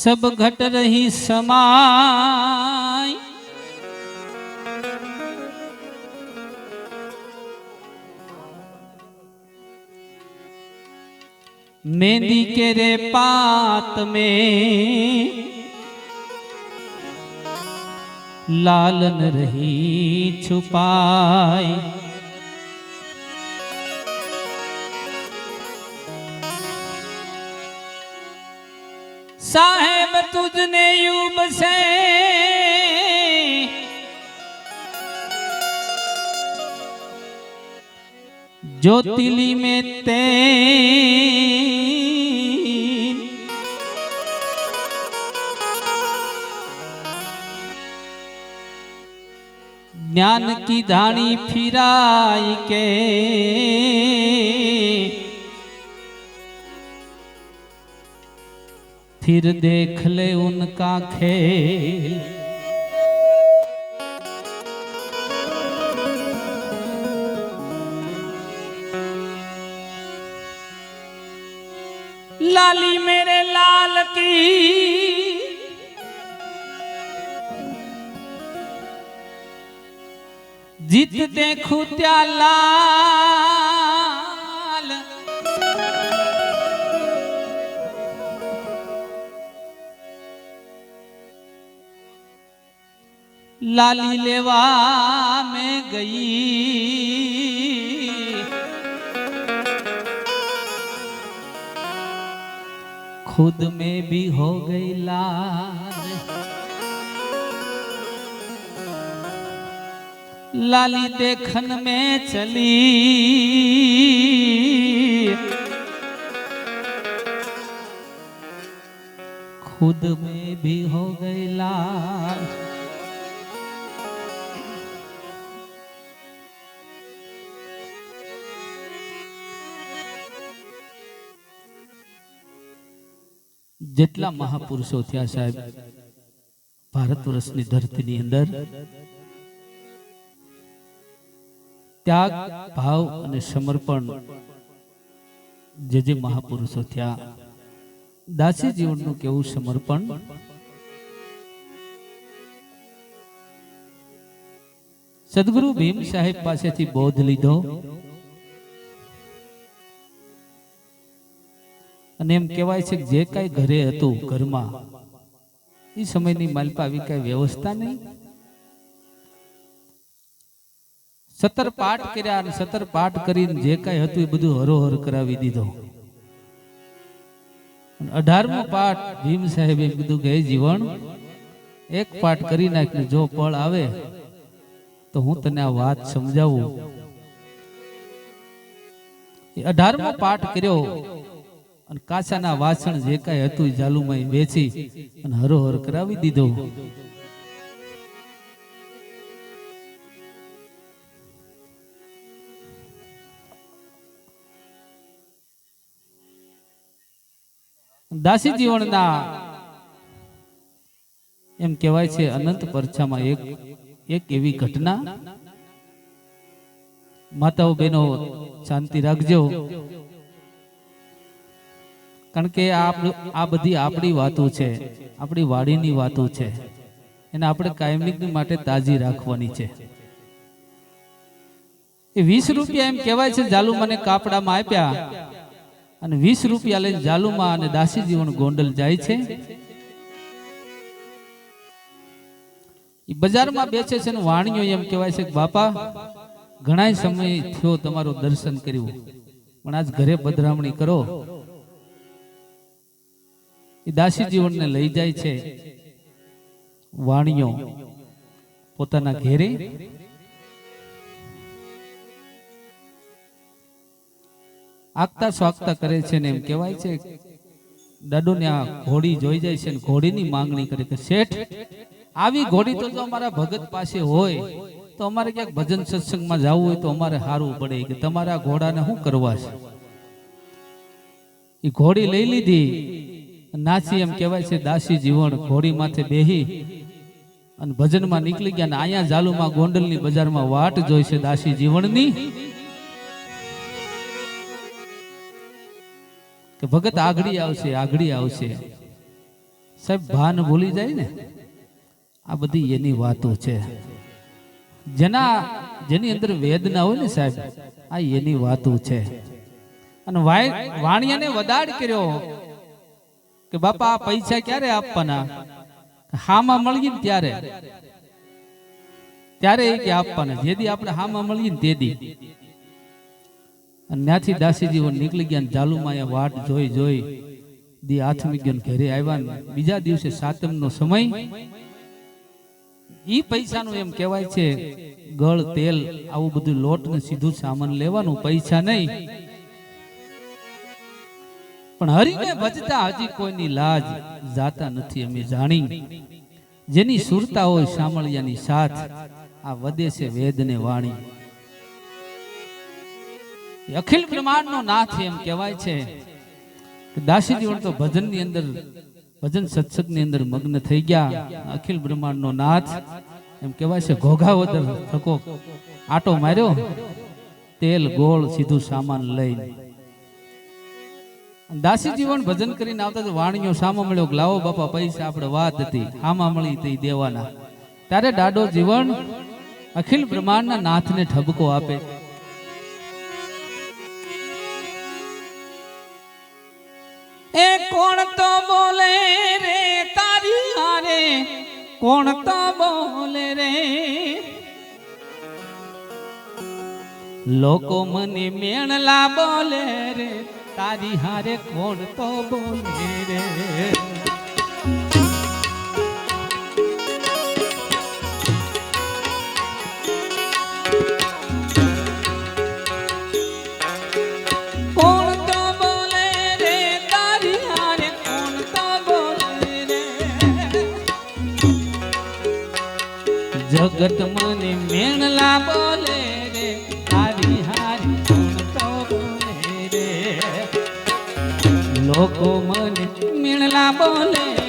सब घट रही समाय मेहंदी के रे पात में लालन रही छुपाई। साहेब तुझने यूब से ज्योतिली में तेल ज्ञान की धानी फिराई के। फिर देख ले उनका खेल। लाली मेरे लाल की जित देखू त्याला लाली लेवा में गई। खुद में भी हो गई लाल लाली देखन में चली। खुद में भी हो गई लाल જેટલા મહાપુરુષો થયા સાહેબ, ભારત વર્ષની ધરતીની અંદર, ત્યાગ, ભાવ અને સમર્પણ જે જે મહાપુરુષો થયા દાસી જીવનનું કેવું સમર્પણ? સદગુરુ ભીમ સાહેબ પાસેથી બોધ લીધો. અને એમ કહેવાય છે કે જે કાંઈ ઘરે હતું ઘરમાં, એ સમયની માલપા આવી કાંઈ વ્યવસ્થા નહીં. સતર પાઠ કર્યા અને સતર પાઠ કરીને જે કાંઈ હતું એ બધું હરોહર કરાવી દીધો. અઢારમો પાઠ ભીમ સાહેબે કીધું કે જીવન એક પાઠ કરી નાખ્યું જો પળ આવે, તો હું તને આ વાત સમજાવું. અઢારમો પાઠ કર્યો. અને કાચાના વાસણ જે કાંઈ હતું એ જાલુમાં વેચી અને હરોહર કરાવી દીધો. દાસી જીવનના એમ કહેવાય છે, અનંત પરછામાં એક એક એવી ઘટના. માતાઓ બહેનો શાંતિ રાખજો. કારણ કે આ બધી આપણી વાતો છે. આપણી વાડીની વાતો છે. એને આપણે કાયમિકની માટે તાજી રાખવાની છે. એ વીસ રૂપિયા એમ કહેવાય છે જાલુ મને કાપડામાં આપ્યા. અને વીસ રૂપિયા લઈને જાલુમાં અને દાસી જીવન ગોંડલ જાય છે. બજારમાં બેસે છે ને વાણીઓ એમ કહેવાય છે કે, બાપા ઘણા સમય થયો તમારું દર્શન કર્યું. પણ આજ ઘરે બદરામણી કરો. એ દાસી જીવનને લઈ જાય છે. વાણીઓ પોતાના ઘેરે. આગતા સ્વાગતા કરે છે ને એમ કહેવાય છે. દાદુ ને આ ઘોડી જોઈ જાય છે ઘોડીની માંગણી કરે કે શેઠ, આવી ઘોડી તો જો અમારા ભગત પાસે હોય, તો અમારે ક્યાંક ભજન સત્સંગમાં જવું હોય તો અમારે હારવું પડે કે તમારા ઘોડાને શું કરવા છે? એ ઘોડી લઈ લીધી. નાસી એમ કહેવાય છે, દાસી જીવન ઘોડી માથે બેહી અને ભજનમાં નીકળી ગયા ને અહીંયા જાલુમાં ગોંડલની બજારમાં વાટ જોઈ છે દાસી જીવનની કે ભગત આગળી આવશે આગળી આવશે. સાહેબ, ભાન ભૂલી જાય ને? આ બધી એની વાતો છે. જેના, જેની અંદર વેદના હોય ને સાહેબ, આ એની વાતો છે. અને વાણિયાને વદાડ કર્યો. કે બાપા, આ પૈસા ક્યારે આપવાના? હામાં મળીએ ને ત્યારે. ત્યારે એ કે આપવાના. જેદી આપણે હામાં મળીએ ને તેદી અને ત્યાંથી દાસીજીઓ નીકળી ગયા ને જાલુમાં એ વાટ જોઈ જોઈ. દી આથમી ગયો ઘરે આવ્યા બીજા દિવસે સાતમ નો સમય. ઈ પૈસાનું એમ કહેવાય છે, ગળ, તેલ, આવું બધું લોટ ને સીધું સામાન લેવાનું, પૈસા નહીં. પણ હરિને ભજતા હજી કોઈની લાજ જાતા નથી અમે જાણી. જેની સુરતા હોય સામળિયાની સાથ આ વધે છે વેદને વાણી. અખિલ બ્રહ્માંડનો નાથ એમ કહેવાય છે કે દાસીજીવન તો ભજનની અંદર, ભજન સત્સંગની અંદર મગ્ન થઈ ગયા. અખિલ બ્રહ્માંડનો નાથ એમ કહેવાય છે ઘોઘાવદર થકો આટો માર્યો, તેલ ગોળ સીધું સામાન લઈને. દાસી જીવન ભજન કરીને આવતા વાણીઓ સામો મળ્યો લાવો બાપા, પૈસા આપણે વાત હતી આમાં મળી તે દેવાના. ત્યારે ડાડો જીવન અખિલ બ્રહ્માંડના નાથને ઠબકો આપે. એ કોણ તો બોલે રે તારી હારે? કોણ તો બોલે રે? લોકો મને મેણલા બોલે રે. તારી હારે કોણ તો બોલે રે? જગત મને મેણલા બોલે લોકો મને મીણલા બોલે.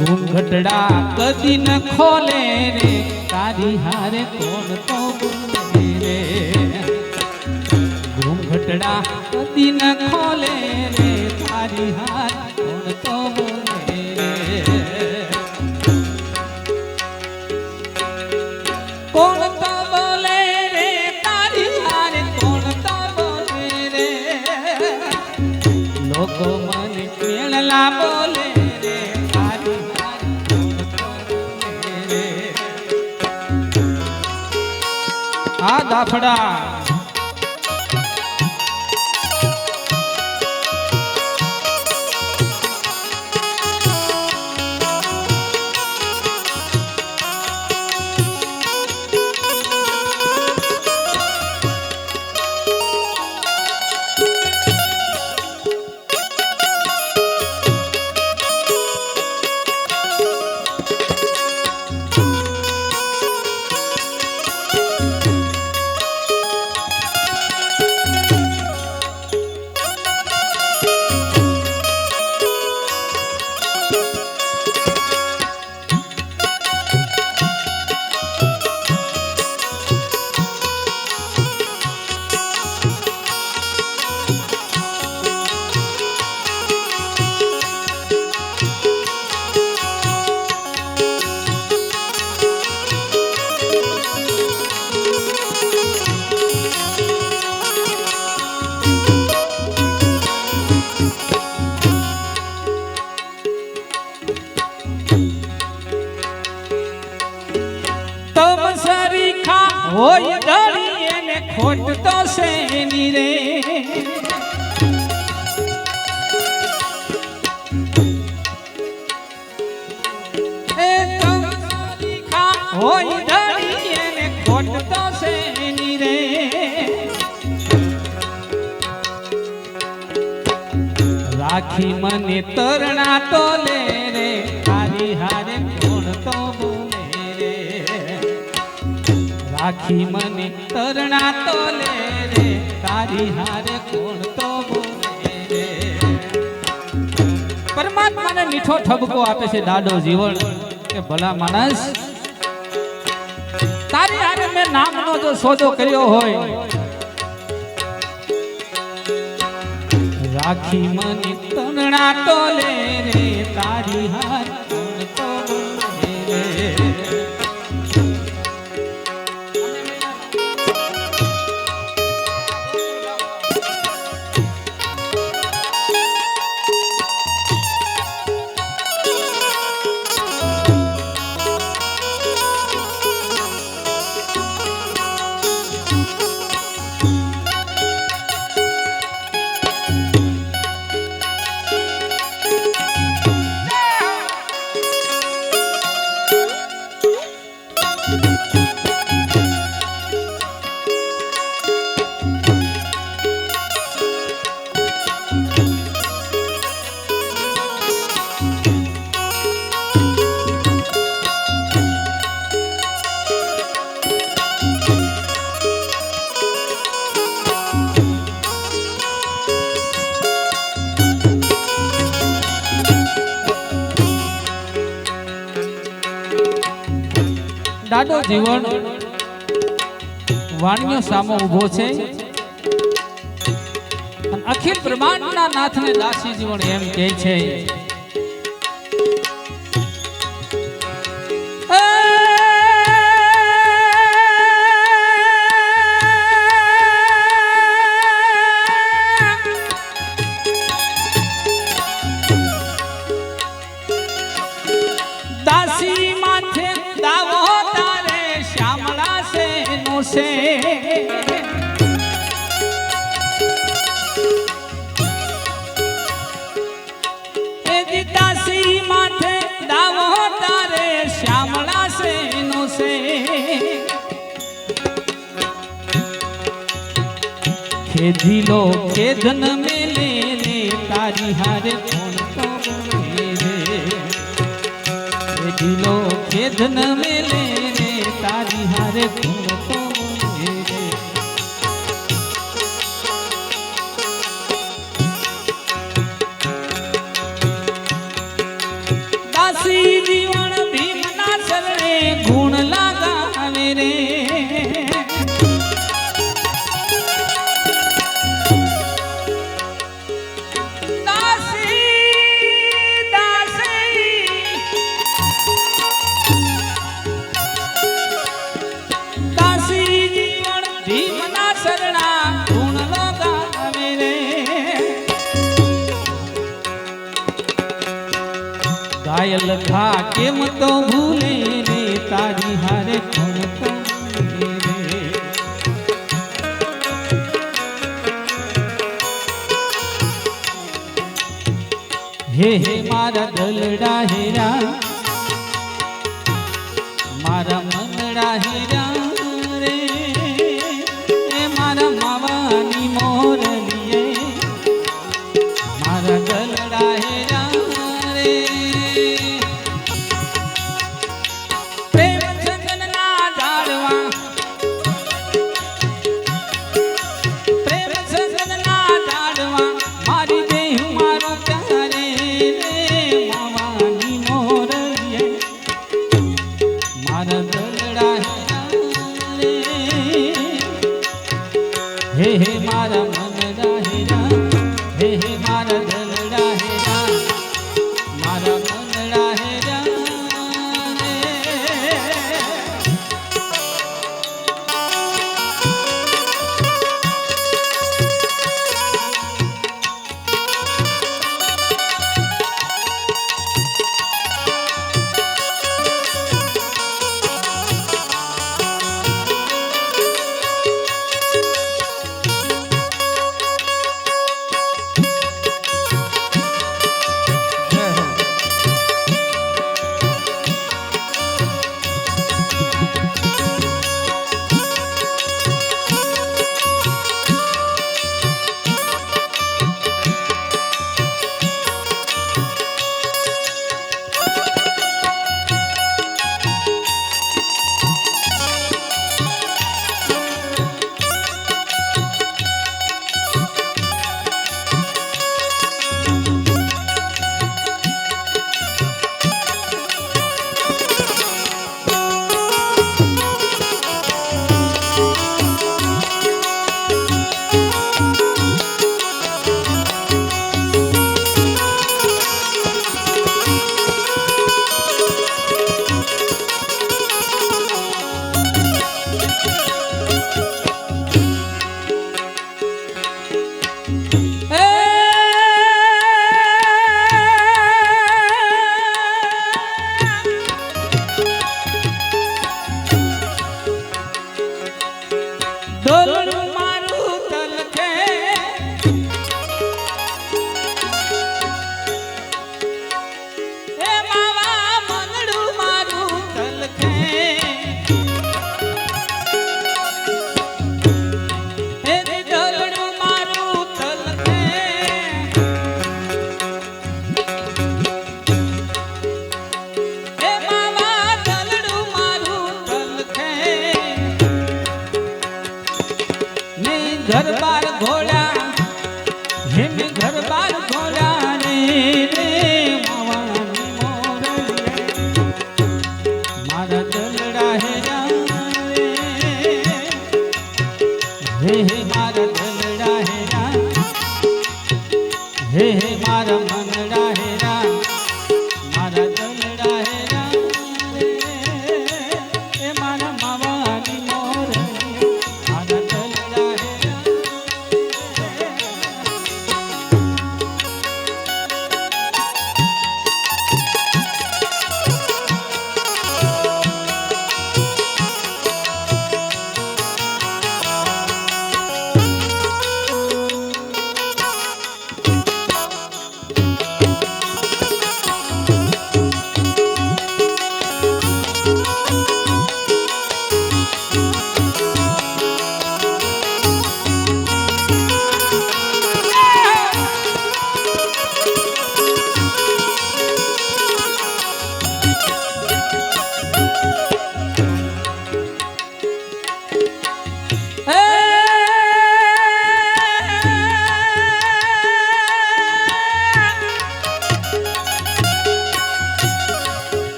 ઘૂંઘટડા કદી ન ખોલે રે, તારી હારે કોણ તો રે? ઘૂંઘટડા કદી ન ખોલે રે, તારી હાર દાફડા. રાખી મને તરણા તો લે રે. હારી હારે કોણ તો બોલે રે. રાખી મને તરણા તો લે રે. તારી હારે કોણ તો પરમાત્માને મીઠો ઠબકો આપે છે દાડો જીવન. કે ભલા માણસ, તારી હારે મેં નામનો જો સોદો કર્યો હોય રાખી મને તરણા ટોલે રે તારી હાર. દાદો જીવન વાણિયો સામો ઊભો છે. અખિલ બ્રહ્માંડના નાથને દાસી જીવન એમ કહે છે. છે. માથે દાવો તારે શ્યામળા સે નો છે. ખેધીલો ખેધન મેલે રે, તારી હારે કોણ તો રે. ખેદીલો ખેદન મેલે રે, તારી હારે કોણ હે હે મારા દલડા હેરા. હે હે મારા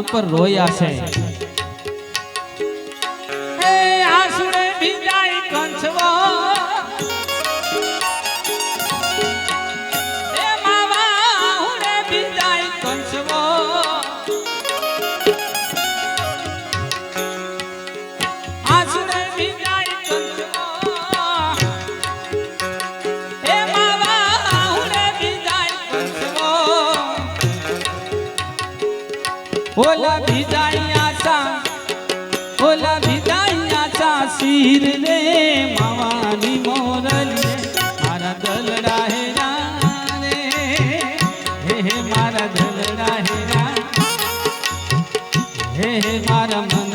ઉપર રોયા છે. ઓલા ભીજાણિયા સા ઓલા ભીજાણિયા સા શીર રે માવાની મોરલી મારા દલડા હેરા રે હે, મારા દલડા હેરા હે, મારા મન